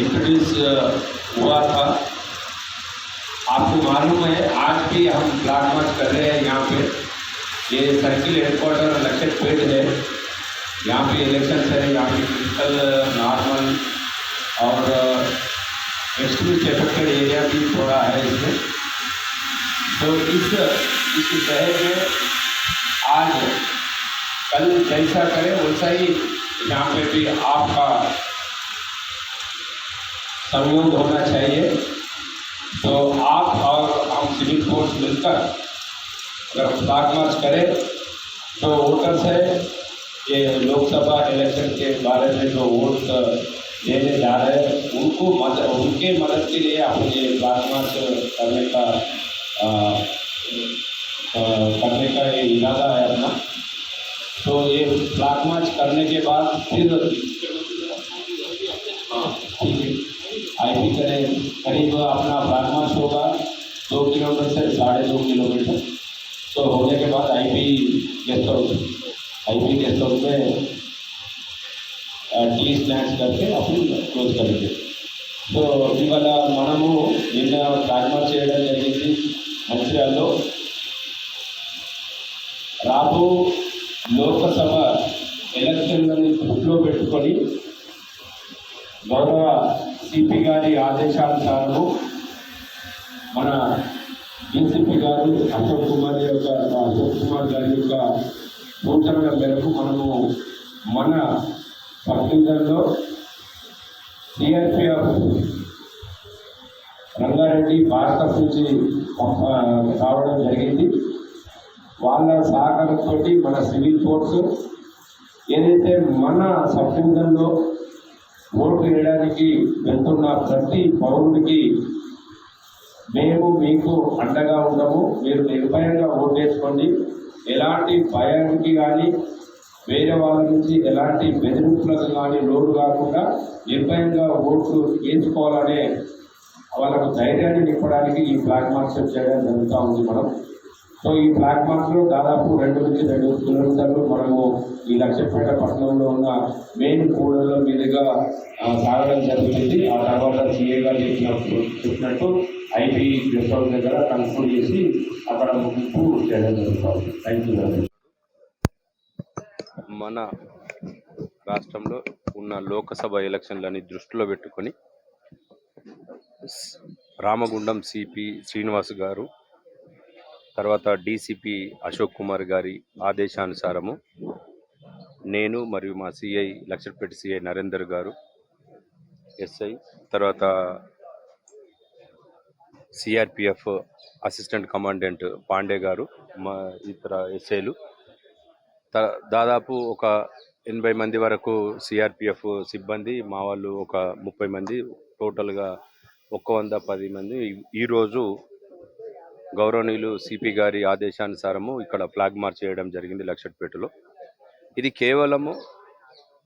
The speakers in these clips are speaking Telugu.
इंट्रोड्यूस हुआ था। आपको मालूम है, आज भी हम ब्लैक मार्च कर रहे हैं यहाँ पे। ये सर्किल हेडक्वार्टर लक्षित पेट है। यहाँ पे इलेक्शन है, यहाँ पे फ़िज़िकल नॉर्मल और एक्सट्रीम अफेक्टेड एरिया भी थोड़ा है इसमें। तो इस इस शहर में आज कल जैसा करें, वैसा ही यहाँ पे भी आपका सहयोग होना चाहिए। तो आप और हम सिविल फोर्स मिलकर अगर फ्लैग मार्च करें तो वोटर्स है। ये लोकसभा इलेक्शन के बारे में जो वोट देने जा रहे हैं उनको मदद उनके मदद के लिए आप ये फ्लैग मार्च करने का आ, आ, करने का ये इरादा है अपना। तो ये फ्लैग मार्च करने के बाद फिर आई पी करें करीब अपना फ्लैग मार्च होगा दो किलोमीटर से साढ़े दो किलोमीटर तो होने के बाद I P guest house I P guest house में టీ స్నాక్స్ కలిపి అప్పుడు క్లోజ్ కలిపి సో ఇవాళ మనము నిన్న ఫ్లాగ్ గౌరవ సిపి గారి ఆదేశానుసారము మన డీసీపీ గారు అశోక్ కుమార్ యొక్క అశోక్ కుమార్ గారి యొక్క సూచనల మేరకు మనము మన పత్రికల్లో సిఆర్పిఎఫ్ రంగారెడ్డి భారత నుంచి రావడం జరిగింది. వాళ్ళ సహకారంతో మన సివిల్ ఫోర్స్ ఏదైతే మన సబ్ డివిజన్లో ఓటు వేయడానికి వెళ్తున్న ప్రతి పౌరుడికి మేము మీకు అండగా ఉండము. మీరు నిర్భయంగా ఓటు వేసుకోండి. ఎలాంటి భయానికి కానీ వేరే వాళ్ళ నుంచి ఎలాంటి బెదిరింపులకు కానీ లోటు కాకుండా నిర్భయంగా ఓట్లు వేసుకోవాలనే వాళ్ళకు ధైర్యాన్ని నింపడానికి ఈ ఫ్లాగ్ మార్చ్ చేయడం జరుగుతూ ఉంది మనం సో ఈ ఫ్లాగ్ మార్చ్లో దాదాపు రెండు నుంచి రెండు కిలోమీటర్లు మనము ఈ లక్ష్యపేట పట్టణంలో ఉన్న మెయిన్ కూడల మీదుగా సాగడం జరుగుతుంది ఆ తర్వాత సీఏ గారు చెప్పినప్పుడు చెప్పినట్టు ఐపీ గెస్ట్ హౌస్ దగ్గర కన్ఫర్మ్ చేసి అక్కడ ముగింపు చేయడం జరుగుతుంది. థ్యాంక్ యూ మన రాష్ట్రంలో ఉన్న లోకసభ ఎలక్షన్లని దృష్టిలో పెట్టుకొని రామగుండం సిపి శ్రీనివాస్ గారు తర్వాత డీసీపీ అశోక్ కుమార్ గారి ఆదేశానుసారము నేను మరియు మా సిఐ లక్షపేట సిఐ నరేందర్ గారు ఎస్ఐ తర్వాత సిఆర్పిఎఫ్ అసిస్టెంట్ కమాండెంట్ పాండే గారు మా ఇతర ఎస్ఐలు త- దాదాపు ఒక ఎనభై మంది వరకు సిఆర్పిఎఫ్ సిబ్బంది మా వాళ్ళు ఒక ముప్పై మంది టోటల్గా ఒక్క వంద పది మంది. ఈ- ఈరోజు గౌరవనీయులు సిపి గారి ఆదేశానుసారము ఇక్కడ ఫ్లాగ్ మార్చ్ చేయడం జరిగింది లక్షట్పేటలో. ఇది కేవలము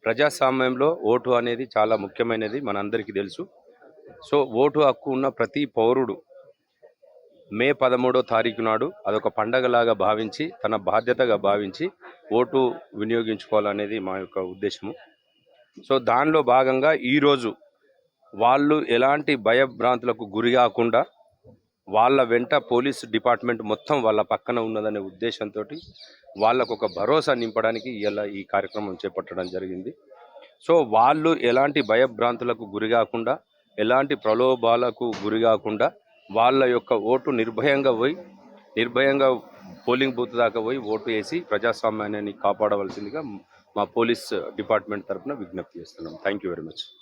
ప్రజాస్వామ్యంలో ఓటు అనేది చాలా ముఖ్యమైనది మనందరికీ తెలుసు. సో ఓటు హక్కు ఉన్న ప్రతి పౌరుడు మే పదమూడో తారీఖు నాడు అదొక పండగలాగా భావించి తన బాధ్యతగా భావించి ఓటు వినియోగించుకోవాలనేది మా యొక్క ఉద్దేశము. సో దానిలో భాగంగా ఈరోజు వాళ్ళు ఎలాంటి భయభ్రాంతులకు గురి కాకుండా వాళ్ళ వెంట పోలీస్ డిపార్ట్మెంట్ మొత్తం వాళ్ళ పక్కన ఉన్నదనే ఉద్దేశంతో వాళ్ళకు ఒక భరోసా నింపడానికి ఇలా ఈ కార్యక్రమం చేపట్టడం జరిగింది. సో వాళ్ళు ఎలాంటి భయభ్రాంతులకు గురి కాకుండా ఎలాంటి ప్రలోభాలకు గురి కాకుండా వాళ్ళ యొక్క ఓటు నిర్భయంగా పోయి నిర్భయంగా పోలింగ్ బూత్ దాకా పోయి ఓటు వేసి ప్రజాస్వామ్యాన్ని కాపాడవలసిందిగా మా పోలీస్ డిపార్ట్మెంట్ తరఫున విజ్ఞప్తి చేస్తున్నాం. Thank you very much